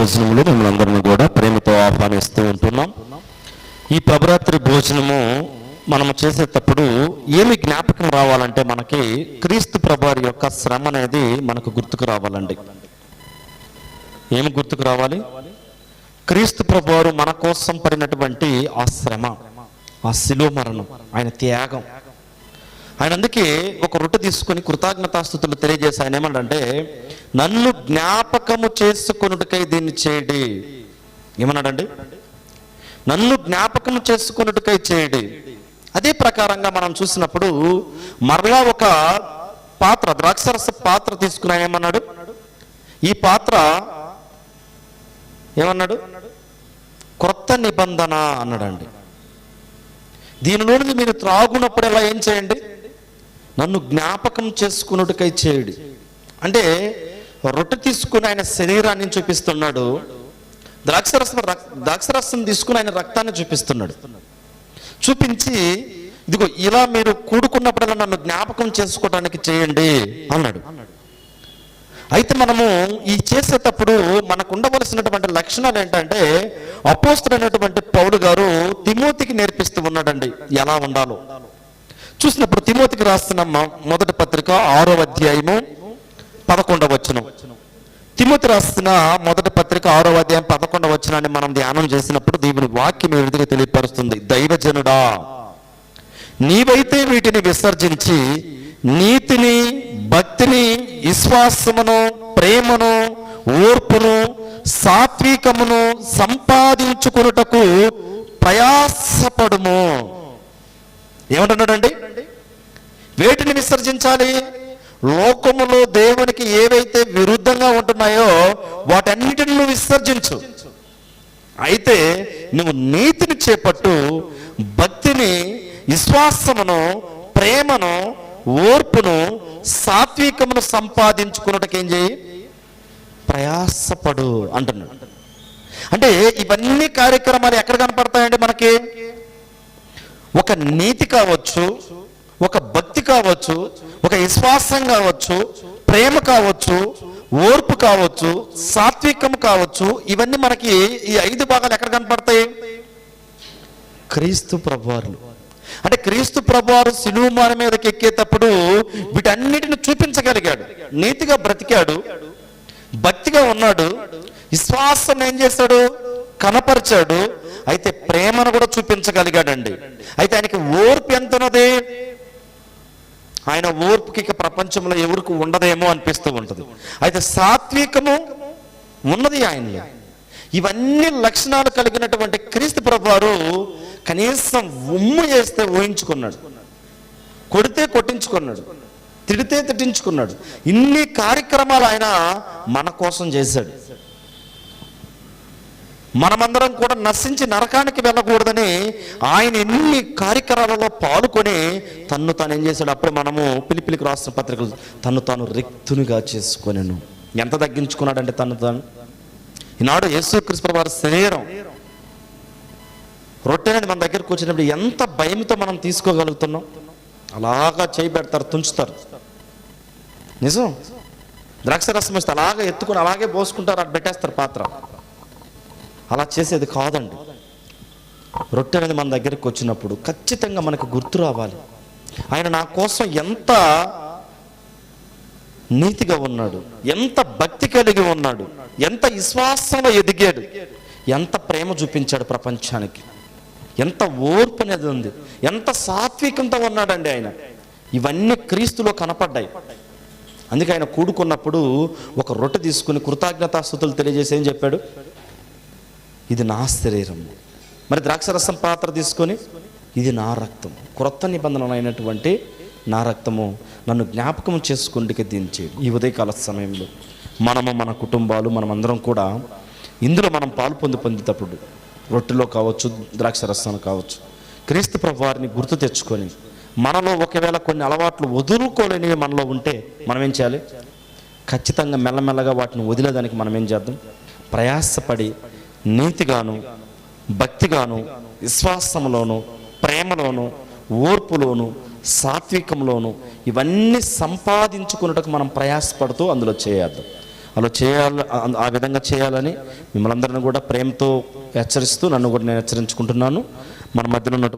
భోజనములు మిమ్మల్ని అందరిని కూడా ప్రేమతో ఆహ్వానిస్తూ ఉంటున్నాం. ఈ ప్రభరాత్రి భోజనము మనము చేసేటప్పుడు ఏమి జ్ఞాపకం రావాలంటే మనకి క్రీస్తు ప్రభారి యొక్క శ్రమ అనేది మనకు గుర్తుకు రావాలండి. ఏమి గుర్తుకు రావాలి? క్రీస్తు ప్రభువారు మన కోసం పడినటువంటి ఆ శ్రమ ఆ శిలువ మరణం ఆయన త్యాగం. ఆయన అందుకే ఒక రొట్టె తీసుకొని కృతజ్ఞతాస్థుతులు తెలియజేసి ఆయన ఏమన్నాడంటే నన్ను జ్ఞాపకము చేసుకొనుటకై దీన్ని చేయడి. ఏమన్నాడండి? నన్ను జ్ఞాపకము చేసుకొనుటకై చేయడి. అదే ప్రకారంగా మనం చూసినప్పుడు మరలా ఒక పాత్ర ద్రాక్షరస పాత్ర తీసుకున్నా ఏమన్నాడు? ఈ పాత్ర ఏమన్నాడు? క్రొత్త నిబంధన అన్నాడండి. దీనిలోనిది మీరు త్రాగునప్పుడల్లా ఏం చేయండి? నన్ను జ్ఞాపకం చేసుకున్నట్టుకై చేయుడి. అంటే రొట్టె తీసుకుని ఆయన శరీరాన్ని చూపిస్తున్నాడు. ద్రాక్షరసం ద్రాక్షరసం తీసుకుని ఆయన రక్తాన్ని చూపిస్తున్నాడు. చూపించి ఇదిగో ఇలా మీరు కూడుకున్నప్పుడల్లా నన్ను జ్ఞాపకం చేసుకోవడానికి చేయండి అన్నాడు. అయితే మనము ఈ చేసేటప్పుడు మనకు ఉండవలసినటువంటి లక్షణాలు ఏంటంటే అపోస్తుడైనటువంటి పౌడు గారు తిమోతికి నేర్పిస్తూ ఉన్నాడండి ఎలా ఉండాలో. చూసినప్పుడు తిమోతికి రాస్తున్న మొదటి పత్రిక ఆరో అధ్యాయము పదకొండవ వచనం. రాసిన మొదటి పత్రిక ఆరో అధ్యాయం పదకొండవ వచనాన్ని మనం ధ్యానం చేసినప్పుడు దేవుని వాక్యం ఏ విధంగా తెలియపరుస్తుంది? దైవజనుడా నీవైతే వీటిని విసర్జించి నీతిని భక్తిని విశ్వాసమును ప్రేమను ఓర్పును సాత్వికమును సంపాదించుకున్నటకు ప్రయాసపడుము. ఏమంటున్నాడండి? వేటిని విసర్జించాలి? లోకములో దేవునికి ఏవైతే విరుద్ధంగా ఉంటున్నాయో వాటన్నిటిని నువ్వు విసర్జించు. అయితే నువ్వు నీతిని చేపట్టు భక్తిని విశ్వాసమును ప్రేమను ఓర్పును సాత్వికమును సంపాదించుకున్నట్టుకు ఏం చేయి? ప్రయాసపడు అంటున్నాడు. అంటే ఇవన్నీ కార్యక్రమాలు ఎక్కడ కనపడతాయండి మనకి? ఒక నీతి కావచ్చు ఒక భక్తి కావచ్చు ఒక విశ్వాసం కావచ్చు ప్రేమ కావచ్చు ఓర్పు కావచ్చు సాత్వికం కావచ్చు ఇవన్నీ మనకి ఈ ఐదు భాగాలు ఎక్కడ కనపడతాయి? క్రీస్తు ప్రభువారులు. అంటే క్రీస్తు ప్రభువారు సిలువమాన మీదకి ఎక్కేటప్పుడు వీటన్నిటిని చూపించగలిగాడు. నీతిగా బ్రతికాడు. భక్తిగా ఉన్నాడు. విశ్వాసం ఏం చేశాడు? కనపరిచాడు. అయితే ప్రేమను కూడా చూపించగలిగాడండి. అయితే ఆయనకి ఓర్పు ఎంత ఉన్నది ఆయన ఓర్పుకి ప్రపంచంలో ఎవరికి ఉండదేమో అనిపిస్తూ ఉంటుంది. అయితే సాత్వికము ఉన్నది ఆయనలో. ఇవన్నీ లక్షణాలు కలిగినటువంటి క్రీస్తు ప్రభువారు కనీసం ఉమ్ము చేస్తే ఊహించుకున్నాడు. కొడితే కొట్టించుకున్నాడు. తిడితే తిట్టించుకున్నాడు. ఇన్ని కార్యక్రమాలు ఆయన మన కోసం చేశాడు. మనమందరం కూడా నశించి నరకానికి వెళ్ళకూడదని ఆయన ఎన్ని కార్యక్రమాలలో పాల్గొని తన్ను తాను ఏం చేశాడు? అప్పుడు మనము పిలిపిలికి రాసిన పత్రికలు తను తాను రిక్తునిగా చేసుకొనిను. ఎంత తగ్గించుకున్నాడంటే తను తాను? ఈనాడు యేసుక్రీస్తు వారి శరీరం. రొట్టెనని మన దగ్గరకు వచ్చినప్పుడు ఎంత భయంతో మనం తీసుకోగలుగుతున్నాం? అలాగా చేయి పెడతారు తుంచుతారు. నిజం? ద్రాక్ష రసం వస్తే అలాగే ఎత్తుకుని అలాగే పోసుకుంటారు అటు పెట్టేస్తారు పాత్ర. అలా చేసేది కాదండి. రొట్టె అనేది మన దగ్గరికి వచ్చినప్పుడు ఖచ్చితంగా మనకు గుర్తు రావాలి. ఆయన నా కోసం ఎంత నీతిగా ఉన్నాడు ఎంత భక్తి కలిగి ఉన్నాడు ఎంత విశ్వాసంలో ఎదిగాడు ఎంత ప్రేమ చూపించాడు ప్రపంచానికి ఎంత ఓర్పు అనేది ఉంది ఎంత సాత్వికంతో ఉన్నాడండి ఆయన. ఇవన్నీ క్రీస్తులో కనపడ్డాయి. అందుకే ఆయన కూడుకున్నప్పుడు ఒక రొట్టె తీసుకుని కృతజ్ఞతాస్థుతులు తెలియజేసి ఏం చెప్పాడు? ఇది నా శరీరము. మరి ద్రాక్షరసం పాత్ర తీసుకొని ఇది నా రక్తం. క్రొత్త నిబంధన అయినటువంటి నా రక్తము నన్ను జ్ఞాపకం చేసుకుంటే దించే ఈ ఉదయకాల సమయంలో మనము మన కుటుంబాలు మనమందరం కూడా ఇందులో మనం పాలు పొంది పొందేటప్పుడు రొట్టెలో కావచ్చు ద్రాక్ష రసాలు కావచ్చు క్రీస్తు ప్రభు వారిని గుర్తు తెచ్చుకొని మనలో ఒకవేళ కొన్ని అలవాట్లు వదులుకోలేనివి మనలో ఉంటే మనం ఏం చేయాలి? ఖచ్చితంగా మెల్లమెల్లగా వాటిని వదిలేదానికి మనం ఏం చేద్దాం? ప్రయాసపడి నీతిగాను భక్తిగాను విశ్వాసంలోను ప్రేమలోను ఓర్పులోను సాత్వికంలోను ఇవన్నీ సంపాదించుకున్నటకు మనం ప్రయాసపడుతూ అందులో చేయాలి. అలా చేయాలి ఆ- ఆ విధంగా చేయాలని మిమ్మల్ని అందరిని కూడా ప్రేమతో హెచ్చరిస్తూ నన్ను కూడా నేను హెచ్చరించుకుంటున్నాను. మన మధ్యన ఉన్నటువంటి